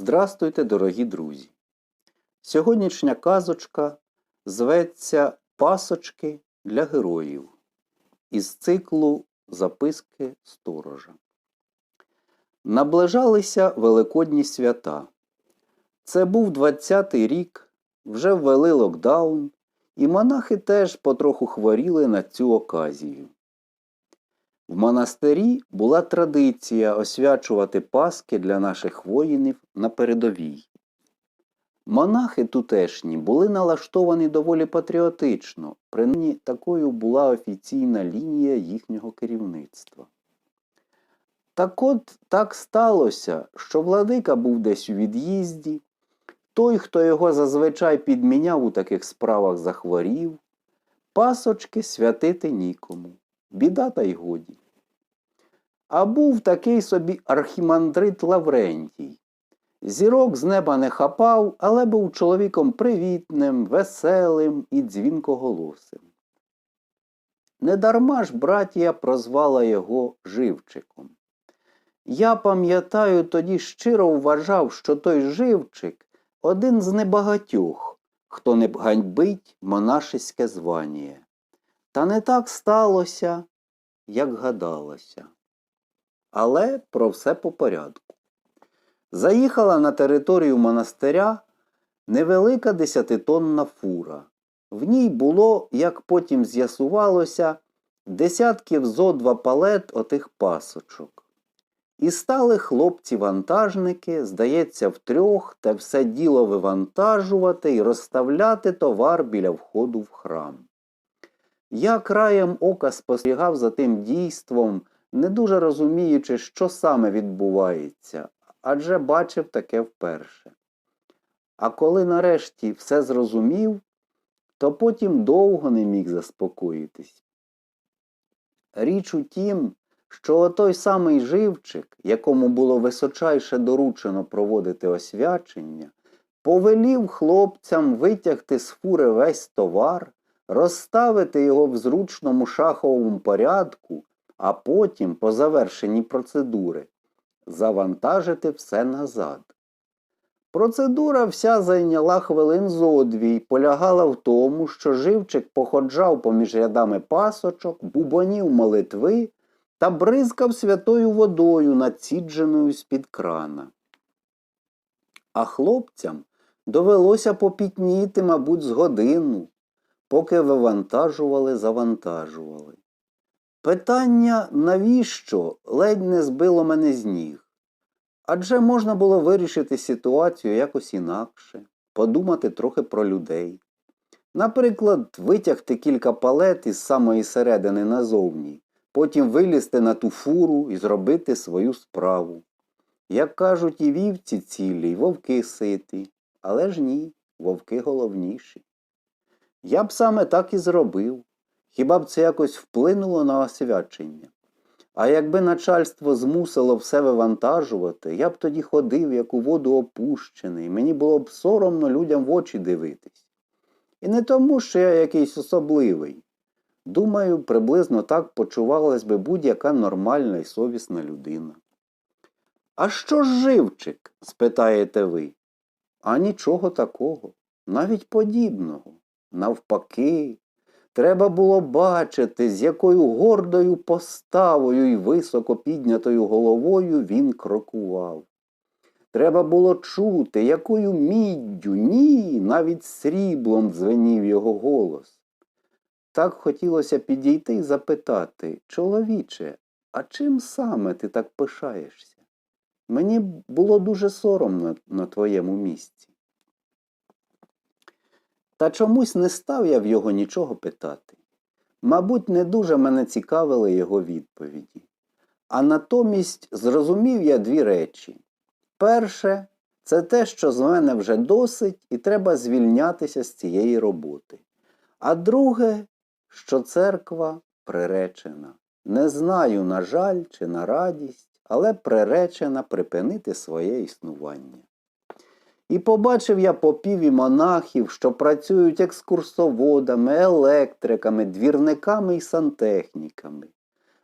Здрастуйте, дорогі друзі! Сьогоднішня казочка зветься Пасочки для героїв із циклу Записки сторожа. Наближалися великодні свята. Це був 20-й рік, вже ввели локдаун, і монахи теж потроху хворіли на цю оказію. В монастирі була традиція освячувати Паски для наших воїнів на передовій. Монахи тутешні були налаштовані доволі патріотично, принаймні такою була офіційна лінія їхнього керівництва. Так от так сталося, що владика був десь у від'їзді, той, хто його зазвичай підміняв у таких справах захворів, пасочки святити нікому, біда та й годі. А був такий собі архімандрит Лаврентій. Зірок з неба не хапав, але був чоловіком привітним, веселим і дзвінкоголосим. Недарма ж братія прозвала його живчиком. Я пам'ятаю, тоді щиро вважав, що той живчик один з небагатьох, хто не ганьбить монашеське звання. Та не так сталося, як гадалося. Але про все по порядку. Заїхала на територію монастиря невелика десятитонна фура. В ній було, як потім з'ясувалося, десятків зо два палет отих пасочок. І стали хлопці-вантажники, здається, втрьох, та все діло вивантажувати і розставляти товар біля входу в храм. Я краєм ока спостерігав за тим дійством, не дуже розуміючи, що саме відбувається, адже бачив таке вперше. А коли нарешті все зрозумів, то потім довго не міг заспокоїтись. Річ у тім, що отой самий живчик, якому було височайше доручено проводити освячення, повелів хлопцям витягти з фури весь товар, розставити його в зручному шаховому порядку, а потім, по завершенні процедури, завантажити все назад. Процедура вся зайняла хвилин зодві й полягала в тому, що живчик походжав поміж рядами пасочок, бубонів молитви та бризкав святою водою, націдженою з-під крана. А хлопцям довелося попітніти, мабуть, з годину, поки вивантажували, завантажували. Питання, навіщо, ледь не збило мене з ніг. Адже можна було вирішити ситуацію якось інакше, подумати трохи про людей. Наприклад, витягти кілька палет із самої середини назовні, потім вилізти на ту фуру і зробити свою справу. Як кажуть, і вівці цілі, і вовки ситі, але ж ні, вовки головніші. Я б саме так і зробив. Хіба б це якось вплинуло на освячення? А якби начальство змусило все вивантажувати, я б тоді ходив, як у воду опущений, мені було б соромно людям в очі дивитись. І не тому, що я якийсь особливий. Думаю, приблизно так почувалась би будь-яка нормальна і совісна людина. А що ж живчик? спитаєте ви. А нічого такого, навіть подібного. Навпаки, Треба було бачити, з якою гордою поставою і високо піднятою головою він крокував. Треба було чути, якою міддю, ні, навіть сріблом дзвенів його голос. Так хотілося підійти і запитати, чоловіче, а чим саме ти так пишаєшся? Мені було дуже соромно на твоєму місці. Та чомусь не став я в його нічого питати. Мабуть, не дуже мене цікавили його відповіді. А натомість зрозумів я дві речі. Перше, це те, що з мене вже досить, і треба звільнятися з цієї роботи. А друге, що церква приречена. Не знаю, на жаль, чи на радість, але приречена припинити своє існування. І побачив я попів і монахів, що працюють екскурсоводами, електриками, двірниками і сантехніками.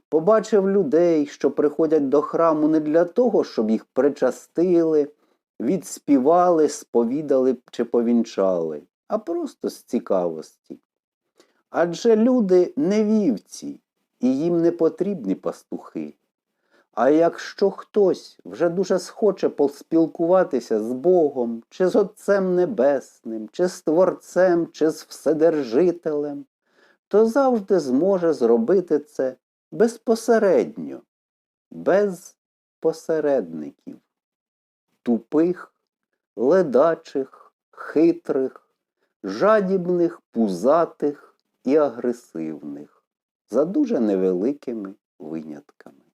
Побачив людей, що приходять до храму не для того, щоб їх причастили, відспівали, сповідали чи повінчали, а просто з цікавості. Адже люди не вівці, і їм не потрібні пастухи. А якщо хтось вже дуже схоче поспілкуватися з Богом, чи з Отцем Небесним, чи з Творцем, чи з Вседержителем, то завжди зможе зробити це безпосередньо, без посередників, тупих, ледачих, хитрих, жадібних, пузатих і агресивних, за дуже невеликими винятками.